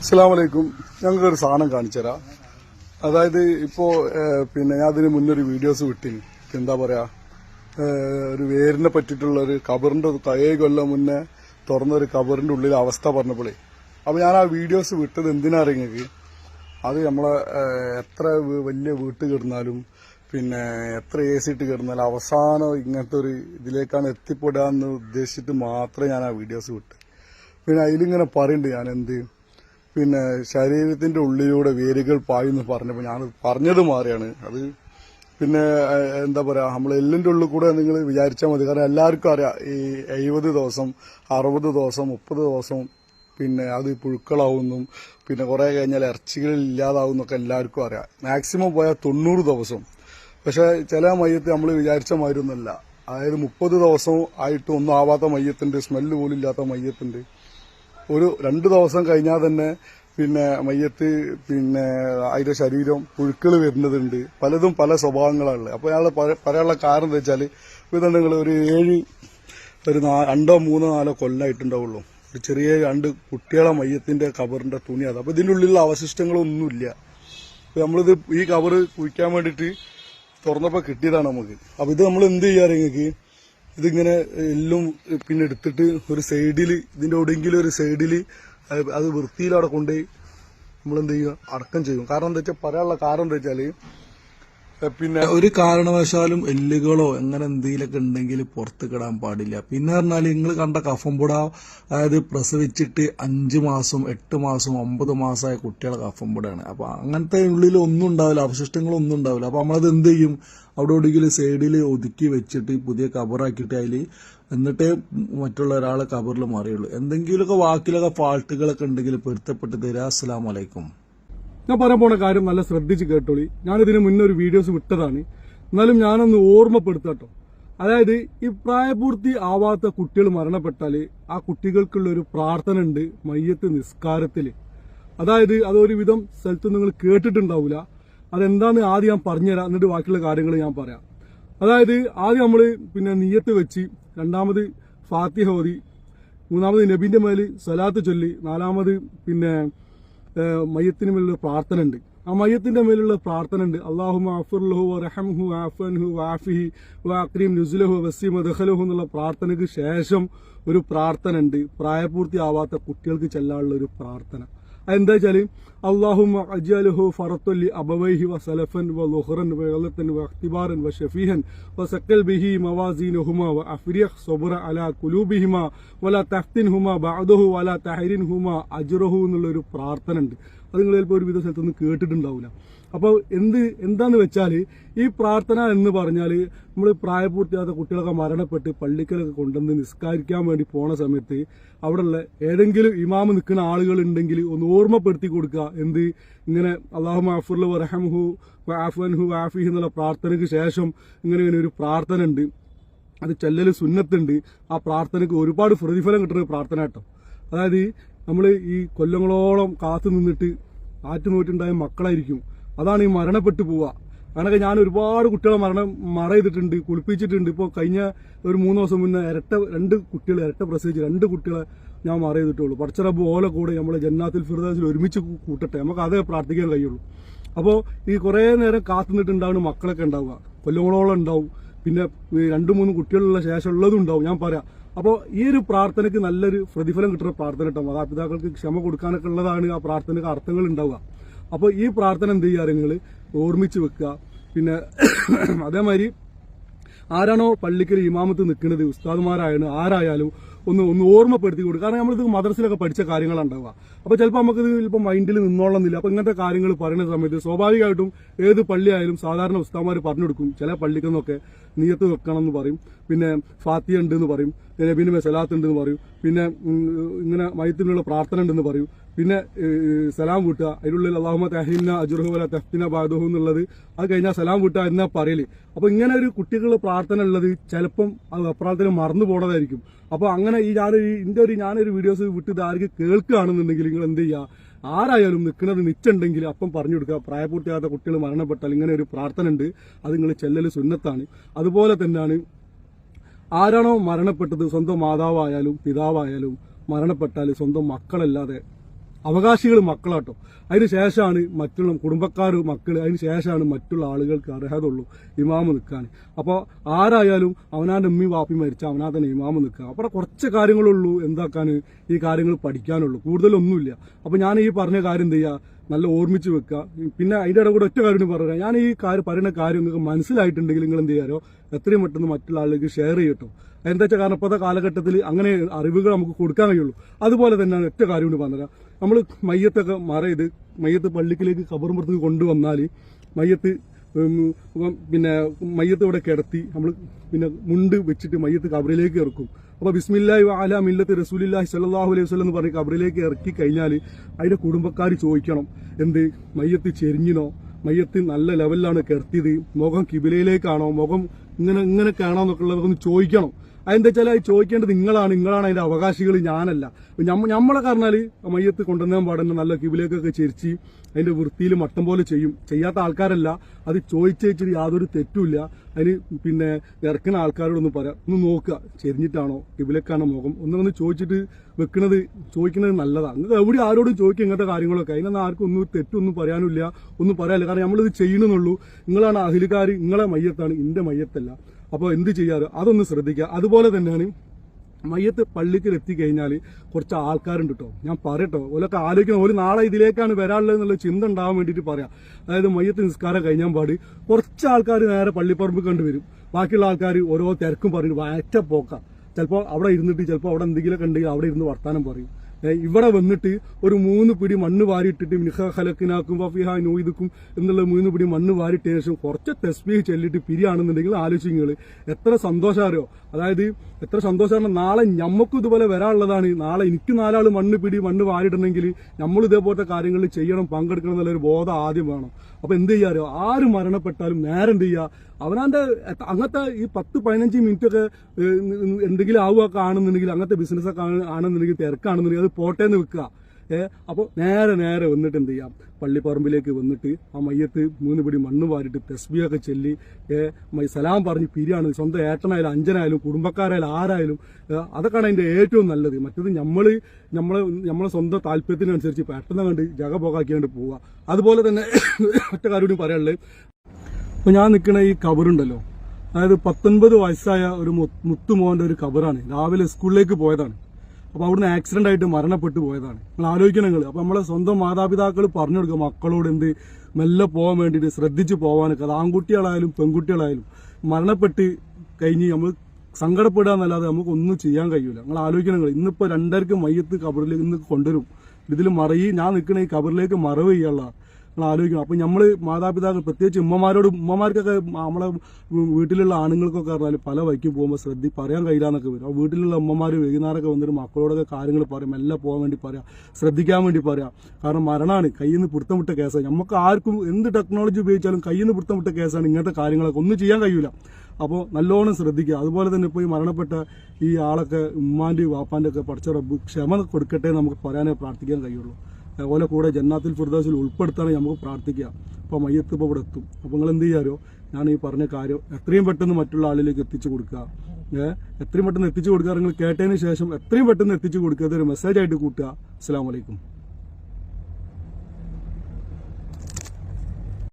അസ്സാം ഞങ്ങൾക്കൊരു സാധനം കാണിച്ചു സാധനം കാണിച്ചുതരാം. അതായത് ഇപ്പോൾ പിന്നെ ഞാൻ അതിന് മുന്നൊരു വീഡിയോസ് വിട്ടിന്. എന്താ പറയുക ഒരു വേരിനെ പറ്റിയിട്ടുള്ള ഒരു കബറിന്റെ തയേ കൊല്ലം മുന്നേ തുറന്ന ഒരു കബറിന്റെ ഉള്ളിലെ അവസ്ഥ പറഞ്ഞപ്പോഴേ അപ്പോൾ ഞാൻ ആ വീഡിയോസ് വിട്ടത് എന്തിനാ അറിയുന്നത് അത് നമ്മളെ എത്ര വലിയ വീട്ട് കിടന്നാലും പിന്നെ എത്ര എ സി ഇട്ട് കിടന്നാലും അവസാനം ഇങ്ങനത്തെ ഒരു ഇതിലേക്കാണ് എത്തിപ്പെടാമെന്ന് ഉദ്ദേശിച്ചിട്ട് മാത്രമേ ഞാൻ ആ വീഡിയോസ് വിട്ടു. പിന്നെ അതിലിങ്ങനെ പറയുന്നുണ്ട് ഞാൻ എന്ത് പിന്നെ ശരീരത്തിന്റെ ഉള്ളിലൂടെ വേരുകൾ പായുന്നു പറഞ്ഞപ്പോൾ ഞാൻ പറഞ്ഞത് മാറിയാണ്. അത് പിന്നെ എന്താ പറയാ നമ്മൾ എല്ലിന്റെ ഉള്ളിൽ കൂടെ നിങ്ങൾ വിചാരിച്ചാൽ മതി. കാരണം എല്ലാവർക്കും അറിയാം ഈ എഴുപത് ദിവസം അറുപത് ദിവസം മുപ്പത് ദിവസം പിന്നെ അത് പുഴുക്കളാവുന്നും. പിന്നെ കുറേ കഴിഞ്ഞാൽ ഇറച്ചികൾ ഇല്ലാതാവുന്നൊക്കെ എല്ലാവർക്കും അറിയാം. മാക്സിമം പോയാൽ തൊണ്ണൂറ് ദിവസം. പക്ഷെ ചില മയ്യത്ത് നമ്മൾ വിചാരിച്ച മാതിരി അതായത് മുപ്പത് ദിവസം ആയിട്ട് ഒന്നും ആവാത്ത മയ്യത്തുണ്ട് സ്മെല്ല് പോലും ഇല്ലാത്ത മയ്യത്തുണ്ട്. ഒരു രണ്ട് ദിവസം കഴിഞ്ഞാൽ തന്നെ പിന്നെ മയ്യത്ത് പിന്നെ അതിന്റെ ശരീരം പുഴുക്കൾ വരുന്നതുണ്ട്. പലതും പല സ്വഭാവങ്ങളാണുള്ളത് അപ്പൊ അയാൾ പറയാനുള്ള കാരണം എന്താ വെച്ചാൽ ഇതുണ്ടെങ്കിൽ ഒരു ഏഴ് ഒരു രണ്ടോ മൂന്നോ നാലോ കൊല്ലായിട്ടുണ്ടാവുള്ളൂ. ഒരു ചെറിയ രണ്ട് കുട്ടികളെ മയ്യത്തിന്റെ കബറിന്റെ തുണി അത്. അപ്പൊ ഇതിന്റെ ഉള്ളിലുള്ള അവശിഷ്ടങ്ങളൊന്നുമില്ല നമ്മളിത് ഈ കവറ് കുഴിക്കാൻ വേണ്ടിയിട്ട് തുറന്നപ്പോ കിട്ടിയതാണ് നമുക്ക്. അപ്പൊ ഇത് നമ്മൾ എന്ത് ചെയ്യാറ് നിങ്ങൾക്ക് ഇതിങ്ങനെ എല്ലാം പിന്നെ എടുത്തിട്ട് ഒരു സൈഡിൽ ഇതിന്റെ എവിടെയെങ്കിലും ഒരു സൈഡിൽ അത് വൃത്തിയിൽ അവിടെ കൊണ്ടുപോയി നമ്മളെന്ത് ചെയ്യുക? അടക്കം ചെയ്യും. കാരണം എന്താ വെച്ചാൽ പറയാനുള്ള കാരണം എന്താ വെച്ചാൽ ഏഹ് പിന്നെ ഒരു കാരണവശാലും എല്ലുകളോ അങ്ങനെ എന്തെങ്കിലുമൊക്കെ ഉണ്ടെങ്കിൽ പുറത്ത് കിടാൻ പാടില്ല. പിന്നെ പറഞ്ഞാൽ നിങ്ങൾ കണ്ട കഫംപുട അതായത് പ്രസവിച്ചിട്ട് അഞ്ച് മാസം എട്ട് മാസം ഒമ്പത് മാസമായ കുട്ടികളെ കഫംപുടയാണ് അപ്പൊ അങ്ങനത്തെ ഉള്ളിൽ ഒന്നും ഉണ്ടാവില്ല അവശിഷ്ടങ്ങളൊന്നും ഉണ്ടാവില്ല. അപ്പൊ നമ്മളത് എന്ത് ചെയ്യും? അവിടെ എവിടെയെങ്കിലും സൈഡിൽ ഒതുക്കി വെച്ചിട്ട് പുതിയ കബറാക്കിയിട്ട് അതിൽ എന്നിട്ടേ മറ്റുള്ള ഒരാളെ കബറിൽ മാറിയുള്ളൂ. എന്തെങ്കിലുമൊക്കെ വാക്കിലൊക്കെ ഫാൾട്ടുകളൊക്കെ ഉണ്ടെങ്കിൽ പൊരുത്തപ്പെട്ട് തരാം. അസ്സാം വലൈക്കും ഞാൻ പറയാൻ പോണ കാര്യം നല്ല ശ്രദ്ധിച്ച് കേട്ടോളി. ഞാൻ ഞാനിതിന് മുന്നേ ഒരു വീഡിയോസ് വിട്ടതാണ്. എന്നാലും ഞാനൊന്ന് ഓർമ്മപ്പെടുത്തട്ടോ. അതായത് ഈ പ്രായപൂർത്തി ആവാത്ത കുട്ടികൾ മരണപ്പെട്ടാൽ ആ കുട്ടികൾക്കുള്ള ഒരു പ്രാർത്ഥന ഉണ്ട് മയ്യത്ത് നിസ്കാരത്തിൽ. അതായത് അതൊരുവിധം സ്ഥലത്ത് നിങ്ങൾ കേട്ടിട്ടുണ്ടാവില്ല അതെന്താന്ന് ആദ്യം ഞാൻ പറഞ്ഞുതരാം. എന്നിട്ട് ബാക്കിയുള്ള കാര്യങ്ങൾ ഞാൻ പറയാം. അതായത് ആദ്യം നമ്മൾ പിന്നെ നീയത്ത് വെച്ച് രണ്ടാമത് ഫാത്തിഹ ഓതി മൂന്നാമത് നബിന്റെ മേൽ സലാത്ത് ചൊല്ലി നാലാമത് പിന്നെ മയ്യത്തിന് മേലുള്ള പ്രാർത്ഥന ഉണ്ട് ആ മയ്യത്തിന്റെ മേലുള്ള പ്രാർത്ഥന ഉണ്ട് അള്ളാഹു അഫുർലഹു റഹംഹു ആഫൻഹു വാഫിഹി വാക്രീം നുസുലഹു വസീം ദഹലഹു എന്നുള്ള പ്രാർത്ഥനയ്ക്ക് ശേഷം ഒരു പ്രാർത്ഥന ഉണ്ട് പ്രായപൂർത്തിയാവാത്ത കുട്ടികൾക്ക് ചെല്ലാനുള്ള ഒരു പ്രാർത്ഥന. അതെന്താ വെച്ചാല് അള്ളാഹുമ അജാലുഹു ഫറത്തുല്ലി അബവൈഹി വ സലഫൻ വ ലുഹറൻ വ യലത്തൻ വ ഇഖ്തിബാറൻ വ ഷഫീഹൻ വ സക്കൽ ബിഹി മവാസീനഹുമ വ അഫ്രിയഖ് സബ്റ അലാ കുലൂബിഹിമ വല തഫ്തിൻഹുമ ബഅദഹു വല തഹരിൻഹുമ അജ്റഹു എന്നുള്ള ഒരു പ്രാർത്ഥന ഉണ്ട് അത് നിങ്ങൾ ചിലപ്പോൾ ഒരുവിധ സ്ഥലത്തൊന്നും കേട്ടിട്ടുണ്ടാവില്ല അപ്പോൾ എന്ത് എന്താന്ന് വെച്ചാൽ ഈ പ്രാർത്ഥന എന്ന് പറഞ്ഞാൽ നമ്മൾ പ്രായപൂർത്തിയാത്ത കുട്ടികളൊക്കെ മരണപ്പെട്ട് പള്ളിക്കലൊക്കെ കൊണ്ടുവന്ന് നിസ്കാരിക്കാൻ വേണ്ടി പോണ സമയത്ത് അവിടെയുള്ള ഏതെങ്കിലും ഇമാമ് നിൽക്കുന്ന ആളുകൾ ഉണ്ടെങ്കിൽ ഒന്ന് ഓർമ്മപ്പെടുത്തി കൊടുക്കുക. എന്ത്? ഇങ്ങനെ അള്ളാഹു മാഫുർല റഹംഹു ആഫൻഹു ആഫിഹ് എന്നുള്ള പ്രാർത്ഥനയ്ക്ക് ശേഷം ഇങ്ങനെ ഇങ്ങനെ ഒരു പ്രാർത്ഥന ഉണ്ട്. അത് ചെല്ലൽ സുന്നത്തുണ്ട് ആ പ്രാർത്ഥനയ്ക്ക് ഒരുപാട് പ്രതിഫലം കിട്ടുന്ന പ്രാർത്ഥന കേട്ടോ. അതായത് നമ്മൾ ഈ കൊല്ലങ്ങളോളം കാത്തു നിന്നിട്ട് ആറ്റുനോറ്റുണ്ടായ മക്കളായിരിക്കും. അതാണ് ഈ മരണപ്പെട്ടു പോവുക. അങ്ങനെയൊക്കെ ഞാൻ ഒരുപാട് കുട്ടികളെ മരണം മറ ചെയ്തിട്ടുണ്ട് കുളിപ്പിച്ചിട്ടുണ്ട്. ഇപ്പോൾ കഴിഞ്ഞ ഒരു മൂന്ന് ദിവസം മുന്നേ ഇരട്ട രണ്ട് കുട്ടികൾ ഇരട്ട പ്രസവിച്ച് രണ്ട് കുട്ടികളെ ഞാൻ മറ ചെയ്തിട്ടുള്ളൂ പടച്ചറബ് ഓല കൂടെ നമ്മൾ ജന്നാത്തിൽ ഫിർദാസിൽ ഒരുമിച്ച് കൂട്ടട്ടെ. നമുക്ക് അതേ പ്രാർത്ഥിക്കാൻ കഴിയുള്ളൂ. അപ്പോൾ ഈ കുറേ നേരം കാത്തുനിന്നിട്ടുണ്ടാവുന്ന മക്കളൊക്കെ ഉണ്ടാവുക. കൊല്ലങ്ങളോളം ഉണ്ടാവും. പിന്നെ രണ്ട് മൂന്ന് കുട്ടികളുള്ള ശേഷം ഉള്ളതും ഉണ്ടാവും. ഞാൻ പറയാം. അപ്പോൾ ഈ ഒരു പ്രാർത്ഥനയ്ക്ക് നല്ലൊരു പ്രതിഫലം കിട്ടുന്ന പ്രാർത്ഥന കേട്ടോ. മാതാപിതാക്കൾക്ക് ക്ഷമ കൊടുക്കാനൊക്കെ ഉള്ളതാണ് ആ പ്രാർത്ഥനയ്ക്ക് അർത്ഥങ്ങൾ ഉണ്ടാവുക. അപ്പോൾ ഈ പ്രാർത്ഥന എന്ത് ചെയ്യുക നിങ്ങൾ ഓർമ്മിച്ച് വെക്കുക. പിന്നെ അതേമാതിരി ആരാണോ പള്ളിക്കൽ ഇമാമത്ത് നിൽക്കുന്നത് ഉസ്താദുമാരായാലും ആരായാലും ഒന്ന് ഒന്ന് ഓർമ്മപ്പെടുത്തി കൊടുക്കുക. കാരണം നമ്മളിത് മദ്രസിലൊക്കെ പഠിച്ച കാര്യങ്ങളാണ് ഉണ്ടാവുക അപ്പോൾ ചിലപ്പോൾ നമുക്കിത് ചിലപ്പോൾ മൈൻഡിൽ നിന്നോളന്നില്ല. അപ്പോൾ ഇങ്ങനത്തെ കാര്യങ്ങൾ പറയുന്ന സമയത്ത് സ്വാഭാവികമായിട്ടും ഏത് പള്ളിയായാലും സാധാരണ ഉസ്താമാർ പറഞ്ഞു കൊടുക്കും. ചില പള്ളിക്കെന്നൊക്കെ നീയത്ത് വെക്കണം എന്ന് പറയും. പിന്നെ ഫാത്തിയ ഉണ്ട് എന്ന് പറയും. നബീന് മെസലാത്ത് ഉണ്ട് എന്ന് പറയും. പിന്നെ ഇങ്ങനെ മയത്തിനുള്ള പ്രാർത്ഥന ഉണ്ടെന്ന് പറയും. പിന്നെ സലാം വിട്ടുക. അതിനുള്ളിൽ അള്ളാഹുമ തഹീന അജുർഹുല തെഫ്തിന ബാദുഹു എന്നുള്ളത്. അത് കഴിഞ്ഞാൽ സലാം വിട്ടുക എന്നാ പറയൽ. അപ്പൊ ഇങ്ങനെ ഒരു കുട്ടികളുടെ പ്രാർത്ഥന ഉള്ളത് ചിലപ്പം അത് അപ്രാർത്ഥന മറന്നു പോണതായിരിക്കും. അപ്പൊ അങ്ങനെ ഈ ഞാൻ ഇന്റെ ഒരു ഞാനൊരു വീഡിയോസ് വിട്ട് ഇത് ആർക്ക് കേൾക്കുകയാണെന്നുണ്ടെങ്കിൽ നിങ്ങൾ എന്ത് ചെയ്യുക ആരായാലും നിൽക്കുന്നത് നിച്ചുണ്ടെങ്കിൽ അപ്പം പറഞ്ഞു കൊടുക്കുക. പ്രായപൂർത്തിയാകാത്ത കുട്ടികൾ മരണപ്പെട്ടാൽ ഇങ്ങനെ ഒരു പ്രാർത്ഥന ഉണ്ട്. അത് നിങ്ങൾ ചെല്ലൽ സുന്നത്താണ്. അതുപോലെ തന്നെയാണ് ആരാണോ മരണപ്പെട്ടത് സ്വന്തം മാതാവായാലും പിതാവായാലും മരണപ്പെട്ടാൽ സ്വന്തം മക്കളല്ലാതെ അവകാശികൾ മക്കളാട്ടോ. അതിന് ശേഷമാണ് മറ്റുള്ള കുടുംബക്കാർ മക്കൾ അതിന് ശേഷമാണ് മറ്റുള്ള ആളുകൾക്ക് അർഹത ഉള്ളൂ ഇമാമ് നിൽക്കാൻ അപ്പോൾ ആരായാലും അവനാന്റെ ഉമ്മയും വാപ്പി മരിച്ച അവനാ തന്നെ ഇമാമ് നിൽക്കുക. അപ്പോൾ കുറച്ച് കാര്യങ്ങളുള്ളൂ എന്താക്കാൻ ഈ കാര്യങ്ങൾ പഠിക്കാനുള്ളൂ. കൂടുതലൊന്നുമില്ല. അപ്പോൾ ഞാൻ ഈ പറഞ്ഞ കാര്യം എന്ത് ചെയ്യുക നല്ല ഓർമ്മിച്ച് വെക്കുക. പിന്നെ അതിന്റെ ഇടകൂടെ കൂടെ ഒറ്റ കാര്യം പറയുക ഞാൻ ഈ കാര്യം പറയുന്ന കാര്യം നിങ്ങൾക്ക് മനസ്സിലായിട്ടുണ്ടെങ്കിൽ നിങ്ങൾ എന്ത് ചെയ്യാരോ എത്രയും പെട്ടെന്ന് മറ്റുള്ള ആളുകൾക്ക് ഷെയർ ചെയ്യട്ടോ. എന്താ വെച്ചാൽ കാരണം ഇപ്പോഴത്തെ കാലഘട്ടത്തിൽ അങ്ങനെ അറിവുകൾ നമുക്ക് കൊടുക്കാൻ കഴിയുള്ളൂ. അതുപോലെ തന്നെയാണ് ഒറ്റ കാര്യം കൊണ്ട് പറഞ്ഞുതരാം നമ്മൾ മയ്യത്തൊക്കെ മറയത് മയ്യത്ത് പള്ളിക്കിലേക്ക് കബറുമ്പുറത്തേക്ക് കൊണ്ടുവന്നാൽ മയ്യത്ത് പിന്നെ മയ്യത്ത് ഇവിടെ കിടത്തി നമ്മൾ പിന്നെ മുണ്ട് വെച്ചിട്ട് മയ്യത്ത് കബറിലേക്ക് ഇറക്കും. അപ്പോൾ ബിസ്മില്ലാഹി വാല മില്ലത്ത് റസൂലില്ലാഹി സല്ലാഹു അലൈഹി വസല്ലം എന്ന് പറഞ്ഞ് കബറിലേക്ക് ഇറക്കി കഴിഞ്ഞാൽ അതിന്റെ കുടുംബക്കാർ ചോദിക്കണം എന്ത് മയ്യത്ത് ചെരിഞ്ഞിനോ? മയ്യത്ത് നല്ല ലെവലിലാണ് കിടത്തിയത്. മുഖം കിബിലയിലേക്കാണോ? മുഖം ഇങ്ങനെ ഇങ്ങനെ കാണാമെന്നൊക്കെ ഉള്ളതൊന്ന് ചോദിക്കണം. അതെന്താ വെച്ചാൽ അത് ചോദിക്കേണ്ടത് നിങ്ങളാണ്. നിങ്ങളാണ് അതിന്റെ അവകാശികൾ ഞാനല്ല. നമ്മളെ കാരണാൽ മയ്യത്ത് കൊണ്ടുവന്നാൻ പാടുന്ന നല്ല കിബിലേക്കൊക്കെ ചെരിച്ച് അതിന്റെ വൃത്തിയിൽ മട്ടം പോലെ ചെയ്യും. ചെയ്യാത്ത ആൾക്കാരല്ല. അത് ചോദിച്ചേച്ചിട്ട് യാതൊരു തെറ്റുമില്ല. അതിന് പിന്നെ ഇറക്കുന്ന ആൾക്കാരോടൊന്ന് പറയാം. ഒന്ന് നോക്കുക. ചെരിഞ്ഞിട്ടാണോ? കിവിലേക്കാണോ മുഖം? ഒന്നൊന്ന് ചോദിച്ചിട്ട് വെക്കുന്നത് ചോദിക്കുന്നത് നല്ലതാണ് നിങ്ങൾക്ക് എവിടെ ആരോടും ചോദിക്കുക ഇങ്ങനത്തെ കാര്യങ്ങളൊക്കെ. അതിനൊന്നും ആർക്കും ഒന്നും തെറ്റൊന്നും പറയാനില്ല ഒന്നും പറയാനില്ല. കാരണം നമ്മളിത് ചെയ്യണമെന്നുള്ളൂ നിങ്ങളാണ് അഹിലുകാർ നിങ്ങളെ മയ്യത്താണ്. എന്റെ മയ്യത്തല്ല. അപ്പോൾ എന്ത് ചെയ്യാറ്? അതൊന്ന് ശ്രദ്ധിക്കുക. അതുപോലെ തന്നെയാണ് മയ്യത്ത് പള്ളിക്ക് എത്തിക്കഴിഞ്ഞാൽ കുറച്ച് ആൾക്കാരുണ്ട് കേട്ടോ ഞാൻ പറയട്ടോ. ഓലൊക്കെ ആലോചിക്കണം. ഒരു നാളെ ഇതിലേക്കാണ് വരാനുള്ളത് എന്നുള്ള ചിന്ത ഉണ്ടാവാൻ വേണ്ടിയിട്ട് പറയാം. അതായത് മയ്യത്ത് നിസ്കാരം കഴിഞ്ഞാൽ പാടി കുറച്ച് ആൾക്കാർ നേരെ പള്ളിപ്പറമ്പ് കണ്ടുവരും ബാക്കിയുള്ള ആൾക്കാർ ഓരോ തിരക്കും പറയും. വയറ്റ പോക്കാം. ചിലപ്പോൾ അവിടെ ഇരുന്നിട്ട് ചിലപ്പോൾ അവിടെ എന്തെങ്കിലുമൊക്കെ ഉണ്ടെങ്കിൽ അവിടെ ഇരുന്ന് വർത്താനം പറയും. ഇവിടെ വന്നിട്ട് ഒരു മൂന്ന് പിടി മണ്ണ് വാരിയിട്ടിട്ട് മിനിഹ ഹലക്കിനാക്കും വഫിഹ നൂയിദുക്കും എന്നുള്ള മൂന്ന് പിടി മണ്ണ് വാരിയിട്ടതിന് ശേഷം കുറച്ച് തെസ്ബീഹ് ചെല്ലിട്ട് പിരിയാണെന്നുണ്ടെങ്കിൽ ആലോചിങ്ങൾ എത്ര സന്തോഷമാരോ അതായത് എത്ര സന്തോഷമാണ് നാളെ ഞമ്മക്കും ഇതുപോലെ വരാനുള്ളതാണ്. നാളെ എനിക്ക് നാലാൾ മണ്ണ് പിടി മണ്ണ് വാരിടണമെങ്കിൽ നമ്മൾ ഇതേപോലത്തെ കാര്യങ്ങളിൽ ചെയ്യണം പങ്കെടുക്കണം എന്നുള്ളൊരു ബോധം ആദ്യം വേണം. അപ്പൊ എന്ത് ചെയ്യാറോ ആര് മരണപ്പെട്ടാലും നേരം എന്ത് ചെയ്യുക അവനാന്റെ അങ്ങനത്തെ ഈ പത്ത് പതിനഞ്ച് മിനിറ്റ് ഒക്കെ എന്തെങ്കിലും ആവുക ആണെന്നുണ്ടെങ്കിൽ അങ്ങനത്തെ ബിസിനസ് ഒക്കെ ആണ്- ആണെന്നുണ്ടെങ്കിൽ തിരക്കാണെന്നുണ്ടെങ്കിൽ അത് പോട്ടെ എന്ന് വെക്കുക. ഏഹ് അപ്പോൾ നേരെ നേരെ വന്നിട്ട് എന്ത് ചെയ്യാം? പള്ളിപ്പറമ്പിലേക്ക് വന്നിട്ട് ആ മയ്യത്ത് മൂന്ന് പിടി മണ്ണ് വാരിട്ട് തെസ്ബിയൊക്കെ ചെല്ലി സലാം പറഞ്ഞ് പിരിയാണ്. സ്വന്തം ഏട്ടനായാലും അഞ്ചനായാലും കുടുംബക്കാരായാലും ആരായാലും അതൊക്കെയാണ് അതിന്റെ ഏറ്റവും നല്ലത്. മറ്റത് നമ്മൾ നമ്മളെ നമ്മളെ സ്വന്തം താല്പര്യത്തിനനുസരിച്ച് പെട്ടെന്ന് കണ്ട് ജഗ പോകാക്കിയാണ്ട് പോവുക. അതുപോലെ തന്നെ ഒറ്റ കാര്യം പറയാനുള്ളത്. ഇപ്പൊ ഞാൻ നിൽക്കുന്ന ഈ കബറുണ്ടല്ലോ. അതായത് പത്തൊൻപത് വയസ്സായ ഒരു മുത്തുമോഹന്റെ ഒരു കബറാണ്. രാവിലെ സ്കൂളിലേക്ക് പോയതാണ്. അപ്പൊ അവിടുന്ന് ആക്സിഡന്റ് ആയിട്ട് മരണപ്പെട്ടു പോയതാണ്. നിങ്ങൾ ആലോചിക്കണം നിങ്ങൾ അപ്പൊ നമ്മളെ സ്വന്തം മാതാപിതാക്കൾ പറഞ്ഞു കൊടുക്കുക മക്കളോട് എന്ത് മെല്ലെ പോകാൻ വേണ്ടിയിട്ട് ശ്രദ്ധിച്ച് പോകാനൊക്കെ അത് ആൺകുട്ടികളായാലും പെൺകുട്ടികളായാലും മരണപ്പെട്ട് കഴിഞ്ഞ് നമ്മൾ സങ്കടപ്പെടുക എന്നല്ലാതെ നമുക്ക് ഒന്നും ചെയ്യാൻ കഴിയൂല. നിങ്ങൾ ആലോചിക്കണം നിങ്ങൾ ഇന്നിപ്പോ രണ്ടരക്ക് മയ്യത്ത് കബറിലേക്ക് ഇന്ന് കൊണ്ടുവരും. ഇതിൽ മറയി ഞാൻ നിൽക്കുന്ന ഈ കബറിലേക്ക് മറവ് ചെയ്യാനുള്ള നമ്മൾ ആലോചിക്കണം. അപ്പൊ നമ്മൾ മാതാപിതാക്കൾ പ്രത്യേകിച്ച് ഉമ്മമാരോട് ഉമ്മമാർക്കൊക്കെ നമ്മളെ വീട്ടിലുള്ള ആണുങ്ങൾക്കൊക്കെ പറഞ്ഞാൽ പല വഴിക്ക് പോകുമ്പോൾ ശ്രദ്ധി പറയാൻ കഴിയില്ലാന്നൊക്കെ വരും. വീട്ടിലുള്ള ഉമ്മമാർ വൈകുന്നേരമൊക്കെ വന്നിട്ട് മക്കളോടൊക്കെ കാര്യങ്ങൾ പറയും. എല്ലാം പോകാൻ വേണ്ടി പറയാം. ശ്രദ്ധിക്കാൻ വേണ്ടി പറയാം. കാരണം മരണമാണ് കയ്യിൽ നിന്ന് പിടുത്തം വിട്ട കേസാണ്. നമുക്ക് ആർക്കും എന്ത് ടെക്നോളജി ഉപയോഗിച്ചാലും കയ്യിൽ നിന്ന് പിടുത്തം വിട്ട കേസാണ് ഇങ്ങനത്തെ കാര്യങ്ങളൊക്കെ. ഒന്നും ചെയ്യാൻ കഴിയില്ല അപ്പോൾ നല്ലോണം ശ്രദ്ധിക്കുക. അതുപോലെ തന്നെ ഇപ്പോൾ ഈ മരണപ്പെട്ട ഈ ആളൊക്കെ ഉമ്മാന്റെയും വാപ്പാന്റെ ഒക്കെ പഠിച്ച ക്ഷമ കൊടുക്കട്ടെ നമുക്ക് പറയാനേ പ്രാർത്ഥിക്കാൻ കഴിയുള്ളൂ. അതുപോലെ കൂടെ ജന്നാത്തിൽ ഫിർദാസിൽ ഉൾപ്പെടുത്താണ് നമുക്ക് പ്രാർത്ഥിക്കാം അപ്പോൾ മയ്യത്ത് ഇപ്പോൾ ഇവിടെ എത്തും. അപ്പോൾ നിങ്ങൾ എന്ത് ചെയ്യാരോ ഞാൻ ഈ പറഞ്ഞ കാര്യം എത്രയും പെട്ടെന്ന് മറ്റുള്ള ആളിലേക്ക് എത്തിച്ചു കൊടുക്കുക. എത്രയും പെട്ടെന്ന് എത്തിച്ചു കൊടുക്കുക നിങ്ങൾ കേട്ടതിന് ശേഷം എത്രയും പെട്ടെന്ന് എത്തിച്ചു കൊടുക്കുക. ഇതൊരു മെസ്സേജായിട്ട് കൂട്ടുക. അസ്സാം വലൈക്കും